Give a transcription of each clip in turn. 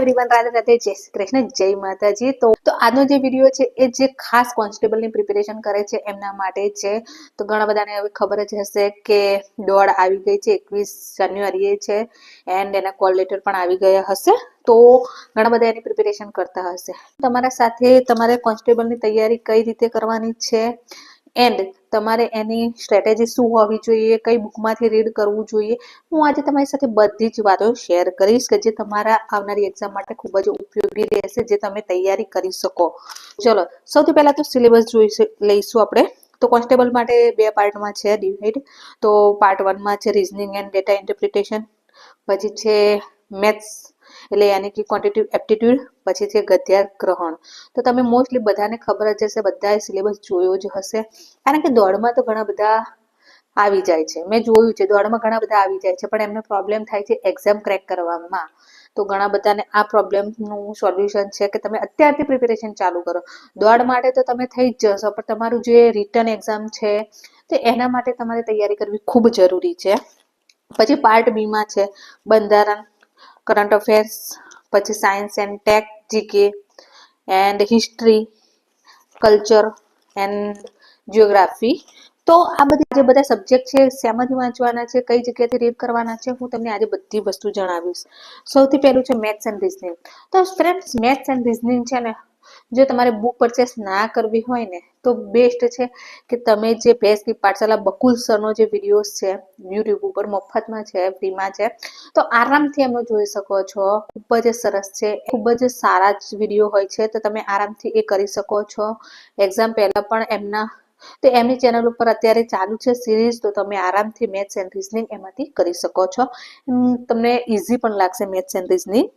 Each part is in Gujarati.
એવરીવન રાધે રાધે, જય શ્રી કૃષ્ણ, જય માતાજી. તો તો આજનો જે વીડિયો છે, એ જે ખાસ કોન્સ્ટેબલની પ્રિપેરેશન કરે છે, એમના માટે છે. તો ઘણા બધાને હવે ખબર જ હશે કે દોડ આવી ગઈ છે, એકવીસ જાન્યુઆરીએ છે એન્ડ એના કોલ લેટર પણ આવી ગયા હશે. તો ઘણા બધા એની પ્રિપેરેશન કરતા હશે. તમારા સાથે તમારે કોન્સ્ટેબલની તૈયારી કઈ રીતે કરવાની છે? એન્ડ તમારે એની સ્ટ્રેટેજી શું હોવી જોઈએ, કઈ બુકમાંથી રીડ કરવું જોઈએ, હું આજે તમારી સાથે બધી જ વાતો શેર કરીશ કે જે તમારા આવનારી એક્ઝામ માટે ખૂબ જ ઉપયોગી રહેશે, જે તમે તૈયારી કરી શકો. ચલો, સૌથી પહેલાં તો સિલેબસ જોઈ લઈશું આપણે. તો કોન્સ્ટેબલ માટે બે પાર્ટમાં છે ડિવાઈડ તો પાર્ટ વનમાં છે રિઝનિંગ એન્ડ ડેટા ઇન્ટરપ્રિટેશન પછી છે મેથ્સ એટલે યાની કે ક્વોન્ટિટિવ એપ્ટિટ્યુડ પછી છે ગદ્યાર ગ્રહણ તો તમે મોસ્ટલી બધાને ખબર જ હશે, બધાએ સિલેબસ જોયો જ હશે. કારણ કે દોડમાં તો ઘણા બધા આવી જાય છે. મેં જોયું છે, દોડમાં ઘણા બધા આવી જાય છે, પણ એમને પ્રોબ્લેમ થાય છે એક્ઝામ ક્રેક કરવામાં. તો ઘણા બધાને આ પ્રોબ્લેમનું સોલ્યુશન છે કે તમે અત્યારથી પ્રિપેરેશન ચાલુ કરો. દોડ માટે તો તમે થઈ જ જશો, પણ તમારું જે રિટર્ન એક્ઝામ છે, તો એના માટે તમારે તૈયારી કરવી ખૂબ જરૂરી છે. પછી પાર્ટ બીમાં છે, બંધારણ કરંટ અફેર્સ પછી science and tech G K and history culture and geography તો આ બધી જે બધા સબ્જેક્ટ છે, શેમાંથી વાંચવાના છે, કઈ જગ્યાથી રીડ કરવાના છે, હું તમને આજે બધી વસ્તુ જણાવીશ. સૌથી પહેલું છે મેથ્સ એન્ડ રિઝનિંગ તો ફ્રેન્ડ્સ મેથ્સ એન્ડ રિઝનિંગ છે ને, જો તમારે બુક પરચેસ ના કરવી હોય ને તો બેસ્ટ છે કે તમે જે ભેંસ કી પાઠશાલા બકુલ સરનો જે વિડીયોઝ છે યુટ્યુબ ઉપર મફતમાં છે, ફ્રીમાં છે, તો આરામથી એમનો જોઈ શકો છો. ખૂબ જ સરસ છે. ખૂબ જ સારા જ વીડિયો હોય છે. તો તમે આરામથી એ કરી શકો છો. એક્ઝામ પહેલાં પણ એમના, તો એમની ચેનલ ઉપર અત્યારે ચાલુ છે સિરીઝ તો તમે આરામથી મેથ્સ એન્ડ રિઝનિંગ એમાંથી કરી શકો છો. તમને ઇઝી પણ લાગશે મેથ્સ એન્ડ રિઝનિંગ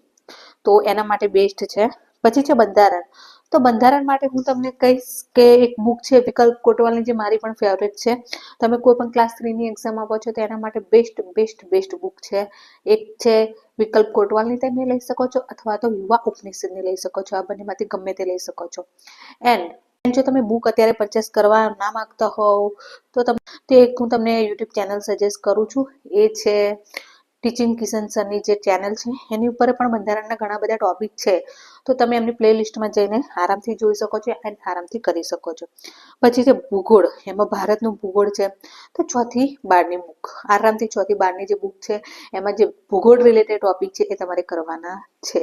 તો એના માટે બેસ્ટ છે. પછી છે બંધારણ. તો બંધારણ માટે હું તમને કહીશ કે એક બુક છે, વિકલ્પ કોટવાલની, જે મારી પણ ફેવરેટ છે. તમે કોઈ પણ ક્લાસ થ્રીની એક્ઝામ આપો છો, તો એના માટે બેસ્ટ બેસ્ટ બેસ્ટ બુક છે. એક છે, વિકલ્પ કોટવાલની તમે લઈ શકો છો, અથવા તો યુવા ઉપનિષદની લઈ શકો છો. આ બંનેમાંથી ગમે તે લઈ શકો છો. એન્ડ જો તમે બુક અત્યારે પરચેસ કરવા ના માંગતા હોવ, તો તમે, તે એક હું તમને યુટ્યુબ ચેનલ સજેસ્ટ કરું છું. એ છે ટીચિંગ કિશન સરની જે ચેનલ છે. એની ઉપર પણ બંધારણના ઘણા બધા ટોપિક છે. તો તમે એમની પ્લેલિસ્ટમાં જઈને આરામથી જોઈ શકો છો એન્ડ આરામથી કરી શકો છો. પછી છે ભૂગોળ, એમાં ભારતનું ભૂગોળ છે, તો ચોથી બારની બુક. આરામથી ચોથી બારની જે બુક છે, એમાં જે ભૂગોળ રિલેટેડ ટોપિક છે એ તમારે કરવાના છે.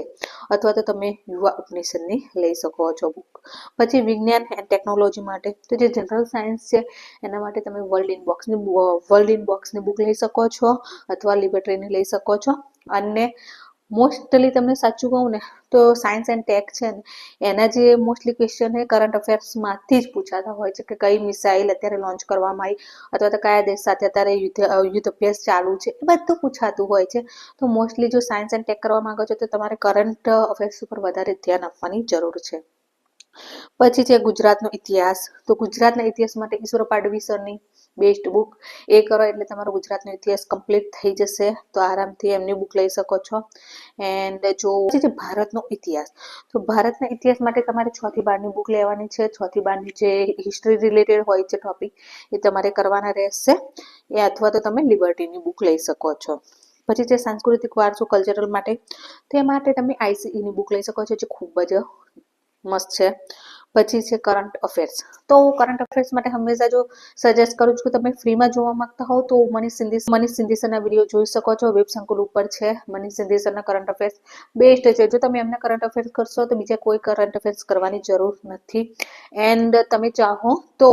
અથવા તો તમે યુવા ઉપનિષદની લઈ શકો છો બુક પછી વિજ્ઞાન એન્ડ ટેકનોલોજી માટે, તો જે જનરલ સાયન્સ છે, એના માટે તમે વર્લ્ડ ઇનબોક્સની વર્લ્ડ ઇનબોક્સની બુક લઈ શકો છો, અથવા લિબર્ટરીની લઈ શકો છો. અને મોસ્ટલી તમને સાચું કહું ને, તો સાયન્સ એન્ડ ટેક છે ને, એના જે મોસ્ટલી ક્વેશ્ચન એ કરંટ અફેર્સમાંથી જ પૂછાતા હોય છે કે કઈ મિસાઇલ અત્યારે લોન્ચ કરવામાં આવી, અથવા તો કયા દેશ સાથે અત્યારે યુદ્ધ યુદ્ધ અભ્યાસ ચાલુ છે, એ બધું પૂછાતું હોય છે. તો મોસ્ટલી જો સાયન્સ એન્ડ ટેક કરવા માંગો છો તો તમારે કરંટ અફેર્સ ઉપર વધારે ધ્યાન આપવાની જરૂર છે. પછી છે ગુજરાતનો ઇતિહાસ. તો ગુજરાતના ઇતિહાસ માટે ઈશ્વર પાડવી સરની બેસ્ટ બુક એ કરો એટલે તમારો ગુજરાતનો ઇતિહાસ કમ્પ્લીટ થઈ જશે. તો આરામથી એમની બુક લઈ શકો છો. એન્ડ જો છે ભારતનો ઇતિહાસ. તો ભારતના ઇતિહાસ માટે તમારે છ થી બારની બુક લેવાની છે. છ થી બારની જે હિસ્ટ્રી રિલેટેડ હોય છે ટોપિક એ તમારે કરવાના રહેશે. એ અથવા તો તમે લિબર્ટીની બુક લઈ શકો છો. પછી જે સાંસ્કૃતિક વારસો કલ્ચરલ માટે. તે માટે તમે આઈસીઈની બુક લઈ શકો છો, જે ખૂબ જ મસ્ત છે. પછી છે કરંટ અફેર્સ તો કરંટ અફેર્સ માટે હંમેશા જો સજેસ્ટ કરું છું કે તમે ફ્રીમાં જોવા માંગતા હોવ તો મનીષ સિંધી, મનીષ સિંધીસરના વીડિયો જોઈ શકો છો. વેબ સંકુલ ઉપર છે મનીષ સિંધીસરના કરંટ અફેર્સ બેસ્ટ છે. જો તમે એમના કરંટ અફેર્સ કરશો તો બીજા કોઈ કરંટ અફેર્સ કરવાની જરૂર નથી. એન્ડ તમે ચાહો તો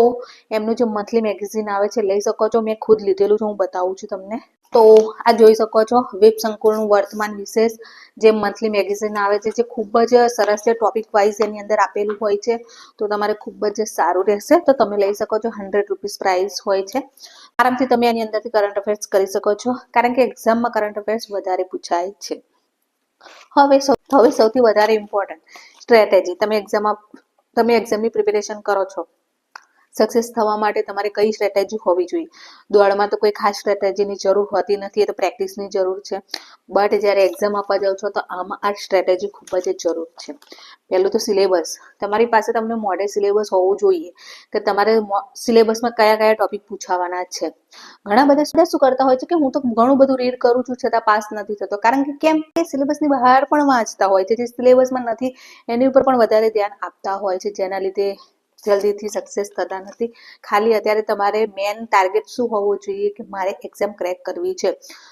એમનું જે મંથલી મેગેઝિન આવે છે, લઈ શકો છો. મેં ખુદ લીધેલું છે. હું બતાવું છું તમને. તો આ જોઈ શકો છો વેબ સંકુલનું વર્તમાન વિશેષ જે મંથલી મેગેઝિન આવે છે, જે ખૂબ જ સરસ છે ટોપિક વાઇઝ એની અંદર આપેલું હોય છે. તો તમારે ખૂબ જ સારું રહેશે. તો તમે લઈ શકો છો હંડ્રેડ રૂપીસ પ્રાઇસ હોય છે. આરામથી તમે એની અંદરથી કરંટ અફેર્સ કરી શકો છો. કારણ કે એક્ઝામમાં કરંટ અફેર્સ વધારે પૂછાય છે. હવે હવે સૌથી વધારે ઇમ્પોર્ટન્ટ સ્ટ્રેટેજી તમે એક્ઝામમાં તમે એક્ઝામની પ્રિપેરેશન કરો છો. સક્સેસ થવા માટે તમારે કઈ સ્ટ્રેટેજી હોવી જોઈએ? દોડમાં તો કોઈ ખાસ સ્ટ્રેટેજીની જરૂર હોતી નથી, એ તો પ્રેક્ટિસની જરૂર છે. બટ જ્યારે એક્ઝામ આપવા જાઓ છો તો આમાં આ સ્ટ્રેટેજી ખૂબ જ જરૂર છે. પહેલું તો સિલેબસ તમારી પાસે તમને મોડે સિલેબસ હોવું જોઈએ કે તમારે સિલેબસમાં કયા કયા ટોપિક પૂછાવાના છે? ઘણા બધા સ્ટુડન્ટ શું કરતા હોય છે કે હું તો ઘણું બધું રીડ કરું છું છતાં પાસ નથી થતો. કારણ કે કેમ? કે સિલેબસની બહાર પણ વાંચતા હોય છે. જે સિલેબસમાં નથી, એની ઉપર પણ વધારે ધ્યાન આપતા હોય છે. જેના લીધે જલ્દીથી સક્સેસ થતા નથી. ખાલી અત્યારે તમારે મેન ટાર્ગેટ શું હોવું જોઈએ કે મારે એક્ઝામ ક્રેક કરવી છે?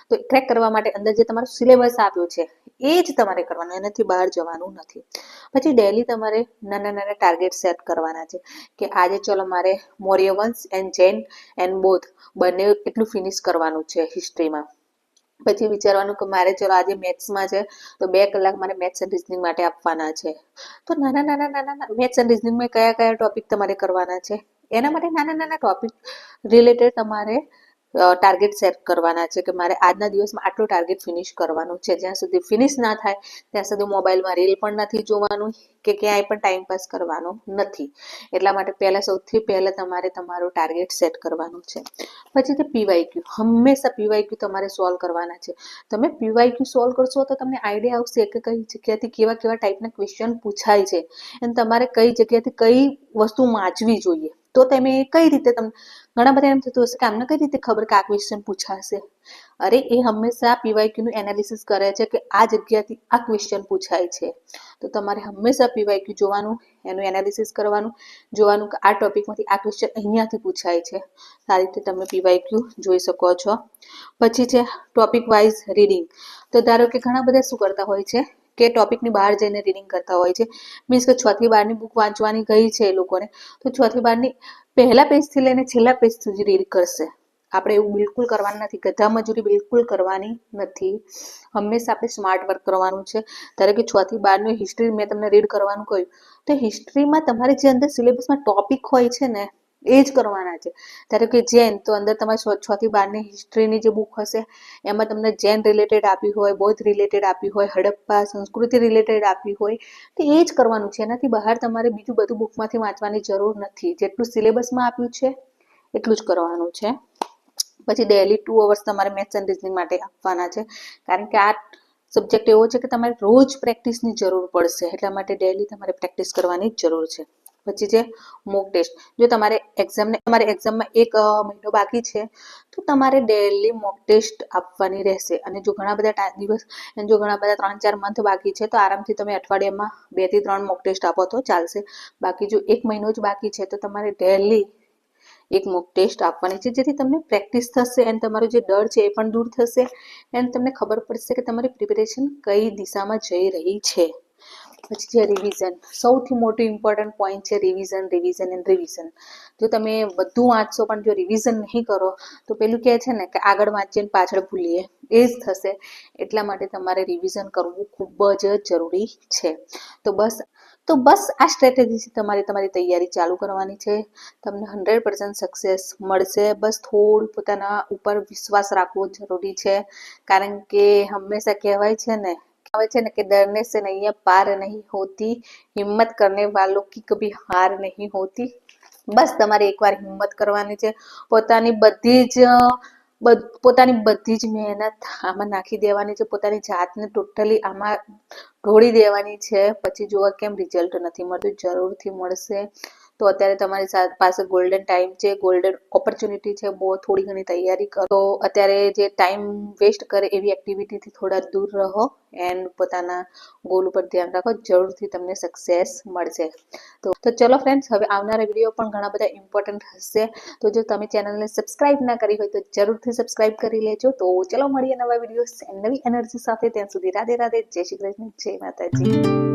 તો ક્રેક કરવા માટે અંદર જે તમારો સિલેબસ આપ્યો છે, એ જ તમારે કરવાનું, એનાથી બહાર જવાનું નથી. પછી ડેલી તમારે નાના નાના ટાર્ગેટ સેટ કરવાના છે કે આજે ચલો મારે મૌર્ય વંશ એન્ડ જૈન એન્ડ બોધ બંને એટલું ફિનિશ કરવાનું છે હિસ્ટ્રીમાં પછી વિચારવાનું કે મારે ચલો આજે મેથ્સમાં છે, તો બે કલાક મારે મેથ્સ એન્ડ રિઝનિંગ માટે આપવાના છે. તો નાના નાના નાના મેથ્સ એન્ડ રિઝનિંગમાં કયા કયા ટોપિક તમારે કરવાના છે? એના માટે નાના નાના ટોપિક રિલેટેડ તમારે ટાર્ગેટ સેટ કરવાના છે કે મારે આજના દિવસમાં આટલું ટાર્ગેટ ફિનિશ કરવાનું છે. જ્યાં સુધી ફિનિશ ના થાય, ત્યાં સુધી મોબાઈલમાં રીલ પણ નથી જોવાનું કે ક્યાંય પણ ટાઈમ પાસ કરવાનો નથી. એટલા માટે પહેલાં સૌથી પહેલાં તમારે તમારું ટાર્ગેટ સેટ કરવાનું છે. પછી તે પીવાયક્યુ હંમેશા પીવાયક્યુ તમારે સોલ્વ કરવાના છે. તમે પીવાયક્યુ સોલ્વ કરશો તો તમને આઈડિયા આવશે કે કઈ જગ્યાથી કેવા કેવા ટાઈપના ક્વેશ્ચન પૂછાય છે. અને તમારે કઈ જગ્યાથી કઈ વસ્તુ વાંચવી જોઈએ. તો તમે કઈ રીતે તમને ઘણા બધા એમ થતું હશે કે આમને કઈ રીતે ખબર કે આ ક્વેશ્ચન પૂછાશે? અરે, એ હંમેશા પીવાયક્યુ નું એનાલિસિસ કરે છે કે આ જગ્યાથી આ ક્વેશ્ચન પૂછાય છે. તો તમારે હંમેશા પીવાયક્યુ જોવાનું, એનું એનાલિસિસ કરવાનું, જોવાનું કે આ ટોપિકમાંથી આ ક્વેશ્ચન અહીંયાથી પૂછાય છે. આ રીતે તમે પીવાયક્યુ જોઈ શકો છો. પછી છે ટોપિક વાઇઝ રીડિંગ તો ધારો કે ઘણા બધા શું કરતા હોય છે? કે ટોપિકની બહાર જઈને રીડિંગ કરતા હોય છે. મીન્સ કે છથી બારની બુક વાંચવાની ગઈ છે એ લોકોને, તો છથી બારની પહેલા પેજથી લઈને છેલ્લા પેજ સુધી રીડ કરશે. આપણે એવું બિલકુલ કરવાનું નથી. ગધા મજૂરી બિલકુલ કરવાની નથી. હંમેશા આપણે સ્માર્ટ વર્ક કરવાનું છે. ધારો કે છ થી બારનું હિસ્ટ્રી મેં તમને રીડ કરવાનું કહ્યું. તો હિસ્ટ્રીમાં તમારે જે અંદર સિલેબસમાં ટોપિક હોય છે ને એ જ કરવાના છે. ધારો કે જૈન, તો અંદર તમારે છ થી બારની હિસ્ટ્રીની જે બુક હશે, એમાં તમને જૈન રિલેટેડ આપી હોય, બૌદ્ધ રિલેટેડ આપી હોય, હડપ્પા, સંસ્કૃતિ રિલેટેડ આપી હોય, તો એ જ કરવાનું છે. એનાથી બહાર તમારે બીજું બધું બુકમાંથી વાંચવાની જરૂર નથી. જેટલું સિલેબસમાં આપ્યું છે, એટલું જ કરવાનું છે. પછી ડેલી ટુ અવર્સ તમારે મેથ્સ એન્ડ રિઝનિંગ માટે આપવાના છે. કારણ કે આ સબ્જેક્ટ એવો છે કે તમારે રોજ પ્રેક્ટિસની જરૂર પડશે. એટલા માટે ડેલી તમારે પ્રેક્ટિસ કરવાની જરૂર છે. પછી છે મોક ટેસ્ટ જો તમારે એક્ઝામને તમારે એક્ઝામમાં એક મહિનો બાકી છે, તો તમારે ડેલી મોક ટેસ્ટ આપવાની રહેશે. અને જો ઘણા બધા દિવસ જો ઘણા બધા ત્રણ, ચાર મંથ બાકી છે, તો આરામથી તમે અઠવાડિયામાં બેથી ત્રણ મોક ટેસ્ટ આપો તો ચાલશે. બાકી જો એક મહિનો જ બાકી છે, તો તમારે ડેલી એક મોક ટેસ્ટ આપવાની છે, જેથી તમને પ્રેક્ટિસ થશે એન્ડ તમારો જે ડર છે એ પણ દૂર થશે. એન્ડ તમને ખબર પડશે કે તમારી પ્રિપેરેશન કઈ દિશામાં જઈ રહી છે. પછી છે રિવિઝન સૌથી મોટું ઇમ્પોર્ટન્ટ પોઈન્ટ છે રિવિઝન રિવિઝન એન્ડ રિવિઝન જો તમે બધું વાંચશો પણ જો રિવિઝન નહીં કરો, તો પેલું કહે છે ને કે આગળ વાંચીને પાછળ ભૂલીએ. એ જ થશે. એટલા માટે તમારે રિવિઝન કરવું ખૂબ જ જરૂરી છે. તો બસ તો બસ આ સ્ટ્રેટેજીથી તમારે તમારી તૈયારી ચાલુ કરવાની છે. તમને હંડ્રેડ પર્સન્ટ સક્સેસ મળશે. બસ થોડું પોતાના ઉપર વિશ્વાસ રાખવો જરૂરી છે. કારણ કે હંમેશા કહેવાય છે ને આવે છે ને કે ડરને से नैया पार नहीं होती हिम्मत करने वालों की कभी हार नहीं होती બસ તમારે એકવાર હિંમત કરવાની છે પોતાની બધી જ પોતાની બધી જ મહેનત આમાં નાખી દેવાની છે પોતાની જાતને ટોટલી આમાં ઢોળી દેવાની છે પછી જોવા કેમ રિઝલ્ટ નથી મળતું જરૂરથી મળશે તો અત્યારે તમારી પાસે ગોલ્ડન ટાઈમ છે ગોલ્ડન ઓપોર્ચ્યુનિટી છે, બહુ થોડી ઘણી તૈયારી કરો. અત્યારે જે ટાઈમ વેસ્ટ કરે એવી એક્ટિવિટીથી થોડા દૂર રહો એન્ડ પોતાના ગોલ ઉપર ધ્યાન રાખો, જરૂરથી તમને સક્સેસ મળશે. તો તો ચલો ફ્રેન્ડ્સ હવે આવનારા વીડિયો પણ ઘણા બધા ઇમ્પોર્ટન્ટ હશે. તો જો તમે ચેનલને સબસ્ક્રાઇબ ના કરી હોય તો જરૂરથી સબસ્ક્રાઇબ કરી લેજો. તો ચલો મળીએ નવા વીડિયો નવી એનર્જી સાથે. ત્યાં સુધી રાધે રાધે. જય શ્રી કૃષ્ણ. જય માતાજી.